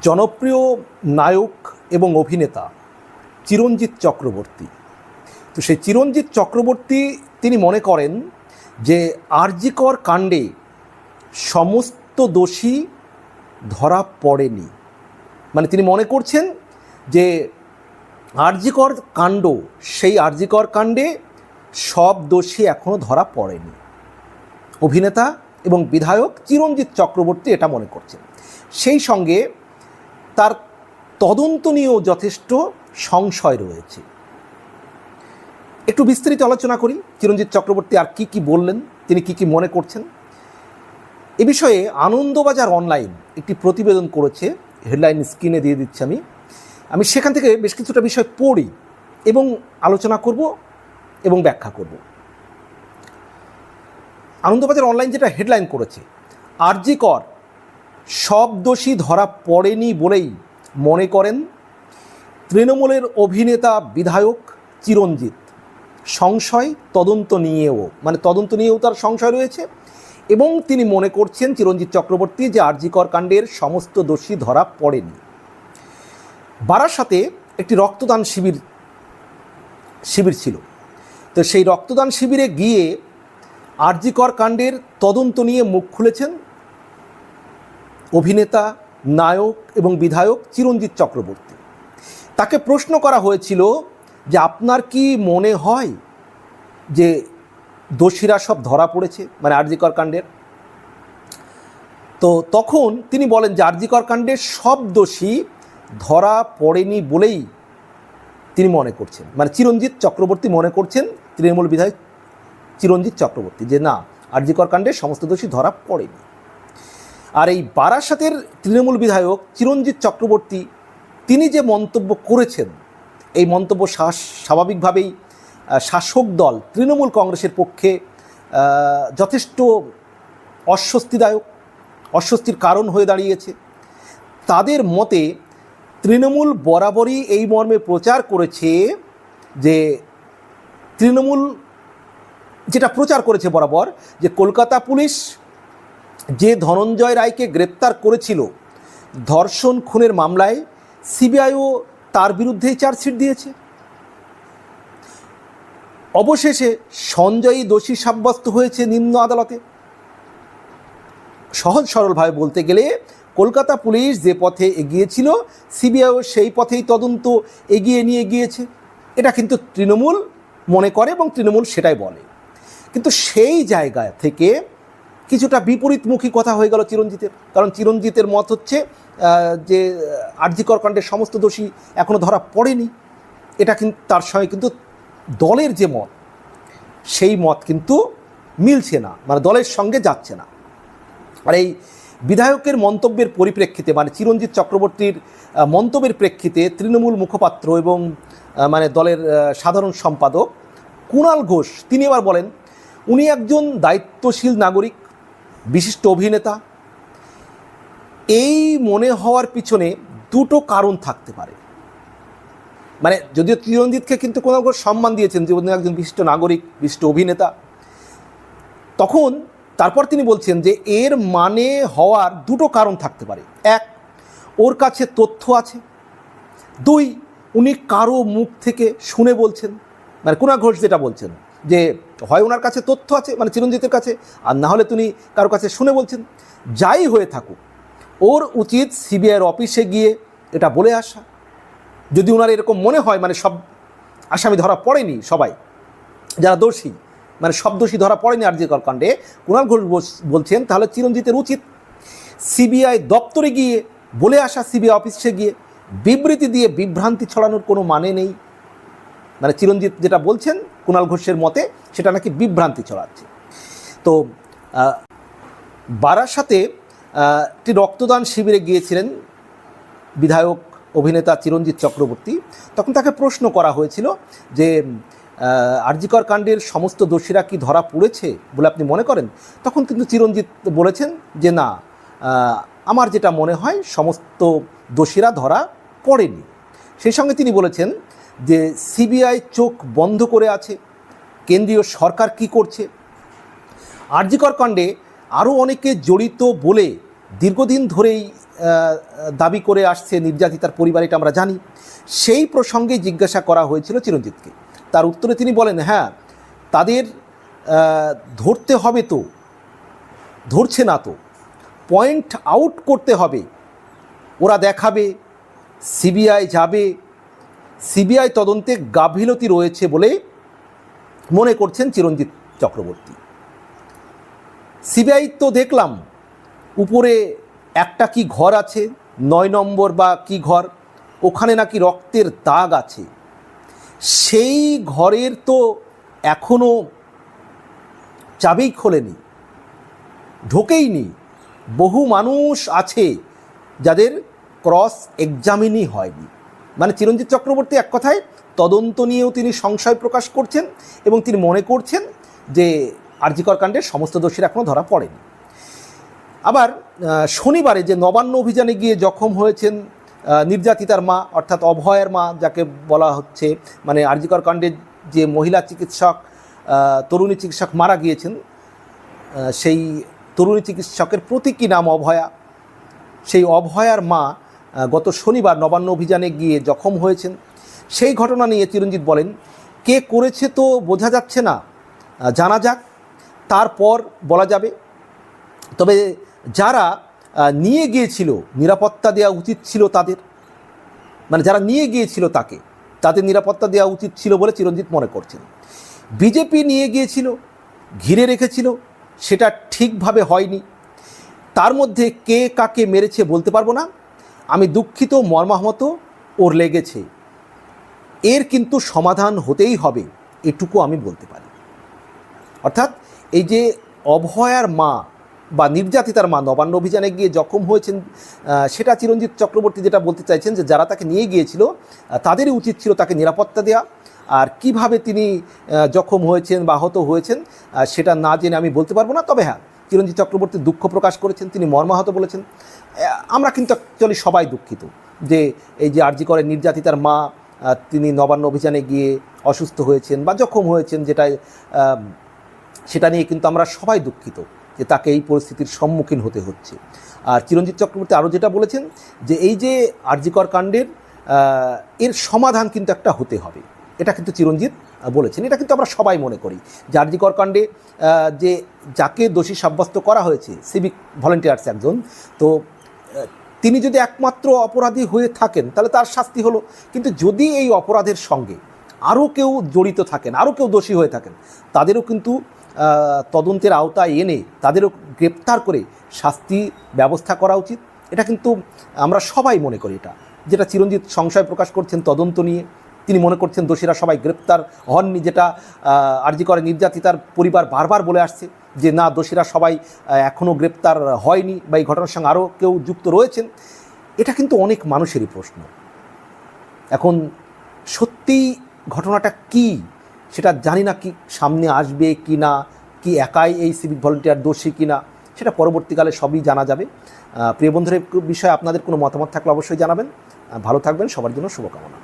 জনপ্রিয় নায়ক এবং অভিনেতা চিরঞ্জিত চক্রবর্তী। তো সেই চিরঞ্জিত চক্রবর্তী তিনি মনে করেন যে আরজিকর কাণ্ডে সমস্ত দোষী ধরা পড়েনি। মানে তিনি মনে করছেন যে আরজিকর কাণ্ড, সেই আরজিকর কাণ্ডে সব দোষী এখনও ধরা পড়েনি। অভিনেতা এবং বিধায়ক চিরঞ্জিত চক্রবর্তী এটা মনে করছেন। সেই সঙ্গে তার তদন্ত নিয়েও যথেষ্ট সংশয় রয়েছে। একটু বিস্তারিত আলোচনা করি। চিরঞ্জিত চক্রবর্তী আর কি কি বললেন, তিনি কি কি মনে করছেন? এ বিষয়ে আনন্দবাজার অনলাইন একটি প্রতিবেদন করেছে, হেডলাইন স্ক্রিনে দিয়ে দিচ্ছি আমি। আমি সেখান থেকে বেশ কিছুটা বিষয় পড়ি এবং আলোচনা করব এবং ব্যাখ্যা করব। আনন্দবাজার অনলাইন যেটা হেডলাইন করেছে, আরজি কর সব দোষী ধরা পড়েনি বলেই মনে করেন তৃণমূলের অভিনেতা বিধায়ক চিরঞ্জিত। সংশয় তদন্ত নিয়েও মানে তদন্ত নিয়েও তার সংশয় রয়েছে এবং তিনি মনে করছেন চিরঞ্জিত চক্রবর্তী যে আরজিকর কাণ্ডের সমস্ত দোষী ধরা পড়েনি। বারাসাতে একটি রক্তদান শিবির শিবির ছিল। তো সেই রক্তদান শিবিরে গিয়ে আরজিকর কাণ্ডের তদন্ত নিয়ে মুখ খুলেছেন অভিনেতা, নায়ক এবং বিধায়ক চিরঞ্জিত চক্রবর্তী। তাকে প্রশ্ন করা হয়েছিল যে আপনার কি মনে হয় যে দোষীরা সব ধরা পড়েছে মানে আরজিকর কাণ্ডের তো তখন তিনি বলেন যে আরজিকর কাণ্ডের সব দোষী ধরা পড়েনি বলেই তিনি মনে করছেন। মানে চিরঞ্জিত চক্রবর্তী মনে করছেন তৃণমূল বিধায়ক চিরঞ্জিত চক্রবর্তী যে না আরজিকর কাণ্ডের সমস্ত দোষী ধরা পড়েনি। আর এই বারাসাতের তৃণমূল বিধায়ক চিরঞ্জিত চক্রবর্তী, তিনি যে মন্তব্য করেছেন, এই মন্তব্য স্বাভাবিকভাবেই শাসক দল, তৃণমূল কংগ্রেসের পক্ষে যথেষ্ট অস্বস্তিদায়ক, অস্বস্তির কারণ হয়ে দাঁড়িয়েছে। তাদের মতে, তৃণমূল বরাবরই এই মর্মে প্রচার করেছে যে, তৃণমূল যেটা প্রচার করেছে বরাবর, যে কলকাতা পুলিশ যে ধনঞ্জয় রায়কে গ্রেপ্তার করেছিল, ধর্ষণ খুনের মামলায় সিবিআইও তার বিরুদ্ধেই চার্জশিট দিয়েছে। অবশেষে সঞ্জয়ই দোষী সাব্যস্ত হয়েছে নিম্ন আদালতে। সহজ সরলভাবে বলতে গেলে, কলকাতা পুলিশ যে পথে এগিয়েছিল, সিবিআইও সেই পথেই তদন্ত এগিয়ে নিয়ে গিয়েছে। এটা কিন্তু তৃণমূল মনে করে এবং তৃণমূল সেটাই বলে। কিন্তু সেই জায়গা থেকে কিছুটা বিপরীতমুখী কথা হয়ে গেল চিরঞ্জিতের। কারণ চিরঞ্জিতের মত হচ্ছে যে আর্যিকর কাণ্ডের সমস্ত দোষী এখনও ধরা পড়েনি। এটা কিন্তু তার সঙ্গে কিন্তু দলের যে মত, সেই মত কিন্তু মিলছে না মানে দলের সঙ্গে যাচ্ছে না। আর এই বিধায়কের মন্তব্যের পরিপ্রেক্ষিতে মানে চিরঞ্জিত চক্রবর্তীর মন্তব্যের প্রেক্ষিতে তৃণমূল মুখপাত্র এবং মানে দলের সাধারণ সম্পাদক কুণাল ঘোষ, তিনি এবার বলেন, উনি একজন দায়িত্বশীল নাগরিক বিশিষ্ট অভিনেতা, এই মনে হওয়ার পিছনে দুটো কারণ থাকতে পারে। মানে যদিও চিরঞ্জিতকে কিন্তু কোনো ঘোষ সম্মান দিয়েছেন, যে একজন বিশিষ্ট নাগরিক, বিশিষ্ট অভিনেতা, তখন তারপর তিনি বলছেন যে এর মানে হওয়ার দুটো কারণ থাকতে পারে। এক, ওর কাছে তথ্য আছে। দুই, উনি কারও মুখ থেকে শুনে বলছেন। মানে কুণা ঘোষ যেটা বলছেন, যে হয় ওনার কাছে তথ্য আছে মানে চিরঞ্জিতের কাছে, আর না হলে তিনি কারও কাছে শুনে বলছেন। যাই হয়ে থাকুক, ওর উচিত সিবিআইয়ের অফিসে গিয়ে এটা বলে আসা। যদি ওনার এরকম মনে হয় মানে সব আসামি ধরা পড়েনি সবাই, যারা দোষী মানে সব দোষী ধরা পড়েনি আরজিকর কাণ্ডে কুণাল ঘোষ বলছেন, তাহলে চিরঞ্জিতের উচিত সিবিআই দপ্তরে গিয়ে বলে আসা, সিবিআই অফিসে গিয়ে বিবৃতি দিয়ে বিভ্রান্তি ছড়ানোর কোনো মানে নেই। মানে চিরঞ্জিত যেটা বলছেন কুণাল ঘোষের মতে সেটা নাকি বিভ্রান্তি ছড়াচ্ছে। তো বারাসাতে একটি রক্তদান শিবিরে গিয়েছিলেন বিধায়ক, অভিনেতা চিরঞ্জিত চক্রবর্তী। তখন তাকে প্রশ্ন করা হয়েছিল যে আরজিকর কাণ্ডের সমস্ত দোষীরা কি ধরা পড়েছে বলে আপনি মনে করেন? তখন কিন্তু চিরঞ্জিত বলেছেন যে, না আমার যেটা মনে হয় সমস্ত দোষীরা ধরা পড়েনি। সেই সঙ্গে তিনি বলেছেন যে সিবিআই চোখ বন্ধ করে আছে, কেন্দ্রীয় সরকার কি করছে? আরজিকর কাণ্ডে আরও অনেকে জড়িত বলে দীর্ঘদিন ধরেই দাবি করে আসছে নির্যাতিতার পরিবার, এটা আমরা জানি। সেই প্রসঙ্গে জিজ্ঞাসা করা হয়েছিল চিরঞ্জিতকে। তার উত্তরে তিনি বলেন হ্যাঁ তাদের ধরতে হবে তো, ধরছে না তো, পয়েন্ট আউট করতে হবে, ওরা দেখাবে, সিবিআই যাবে সিবিআই তদন্তে গাফিলতি রয়েছে বলে মনে করছেন চিরঞ্জিত চক্রবর্তী। সিবিআই তো দেখলাম, উপরে একটা কি ঘর আছে, নয় নম্বর বা কি ঘর, ওখানে নাকি রক্তের দাগ আছে। সেই ঘরের তো এখনও চাবিই খোলেনি, ঢোকেইনি। বহু মানুষ আছে যাদের ক্রস এক্সামিনই হয়নি। মানে চিরঞ্জিত চক্রবর্তী এক কথায় তদন্ত নিয়েও তিনি সংশয় প্রকাশ করছেন এবং তিনি মনে করছেন যে আরজিকর কাণ্ডের সমস্ত দোষীরা এখনও ধরা পড়েনি। আবার শনিবারে যে নবান্ন অভিযানে গিয়ে জখম হয়েছেন নির্যাতিতার মা, অর্থাৎ অভয়ের মা, যাকে বলা হচ্ছে মানে আরজিকর কাণ্ডের যে মহিলা চিকিৎসক তরুণী চিকিৎসক মারা গিয়েছেন সেই তরুণী চিকিৎসকের প্রতীকী নাম অভয়া। সেই অভয়ার মা গত শনিবার নবান্ন অভিযানে গিয়ে জখম হয়েছেন। সেই ঘটনা নিয়ে চিরঞ্জিত বলেন, কে করেছে তো বোঝা যাচ্ছে না। জানা যাক, তারপর বলা যাবে। তবে যারা নিয়ে গিয়েছিল, নিরাপত্তা দেওয়া উচিত ছিল তাদের মানে যারা নিয়ে গিয়েছিল তাকে, তাদের নিরাপত্তা দেওয়া উচিত ছিল বলে চিরঞ্জিত মনে করছেন। বিজেপি নিয়ে গিয়েছিল, ঘিরে রেখেছিল, সেটা ঠিকভাবে হয়নি। তার মধ্যে কে কাকে মেরেছে বলতে পারব না। আমি দুঃখিত মর্মাহত ওর লেগেছে। এর কিন্তু সমাধান হতেই হবে, এটুকু আমি বলতে পারি। অর্থাৎ এই যে অভয়ার মা বা নির্যাতিতার মা নবান্ন অভিযানে গিয়ে জখম হয়েছেন সেটা চিরঞ্জিত চক্রবর্তী যেটা বলতে চাইছেন যে যারা তাকে নিয়ে গিয়েছিল তাদেরই উচিত ছিল তাকে নিরাপত্তা দেওয়া আর কীভাবে তিনি জখম হয়েছেন বা আহত হয়েছেন সেটা না জেনে আমি বলতে পারব না। তবে হ্যাঁ চিরঞ্জিত চক্রবর্তী দুঃখ প্রকাশ করেছেন, তিনি মর্মাহত বলেছেন। আমরা কিন্তু অ্যাকচুয়ালি সবাই দুঃখিত যে এই যে আরজি করে নির্যাতিতার মা তিনি নবান্ন অভিযানে গিয়ে অসুস্থ হয়েছেন বা জখম হয়েছেন যেটা সেটা নিয়ে কিন্তু আমরা সবাই দুঃখিত যে তাকে এই পরিস্থিতির সম্মুখীন হতে হচ্ছে। আর চিরঞ্জিত চক্রবর্তী আরও যেটা বলেছেন যে এই যে আরজিকর কাণ্ডের এর সমাধান কিন্তু একটা হতে হবে। এটা কিন্তু চিরঞ্জিত বলেছেন। এটা কিন্তু আমরা সবাই মনে করি। যে আরজিকর কাণ্ডে যে যাকে দোষী সাব্যস্ত করা হয়েছে সিভিক ভলেন্টিয়ার্স একজন, তো তিনি যদি একমাত্র অপরাধী হয়ে থাকেন, তাহলে তার শাস্তি হলো। কিন্তু যদি এই অপরাধের সঙ্গে আরও কেউ জড়িত থাকেন, আরও কেউ দোষী হয়ে থাকেন, তাদেরও কিন্তু তদন্তের আওতায় এনে তাদেরও গ্রেপ্তার করে শাস্তি ব্যবস্থা করা উচিত। এটা কিন্তু আমরা সবাই মনে করি এটা। যেটা চিরঞ্জিত সংশয় প্রকাশ করছেন তদন্ত নিয়ে তিনি মনে করছেন দোষীরা সবাই গ্রেপ্তার হননি, যেটা আরজি করে নির্যাতিতার পরিবার বারবার বলে আসছে যে না, দোষীরা সবাই এখনও গ্রেপ্তার হয়নি বা এই ঘটনার সঙ্গে আরও কেউ যুক্ত রয়েছেন। এটা কিন্তু অনেক মানুষেরই প্রশ্ন। এখন সত্যিই ঘটনাটা কি সেটা জানি না কি সামনে আসবে কি না, কি একাই এই সিভিক ভলেন্টিয়ার দোষী কি না, সেটা পরবর্তীকালে সবই জানা যাবে। প্রিয় বন্ধুরা বিষয়ে আপনাদের কোনো মতামত থাকলে অবশ্যই জানাবেন। ভালো থাকবেন, সবার জন্য শুভকামনা।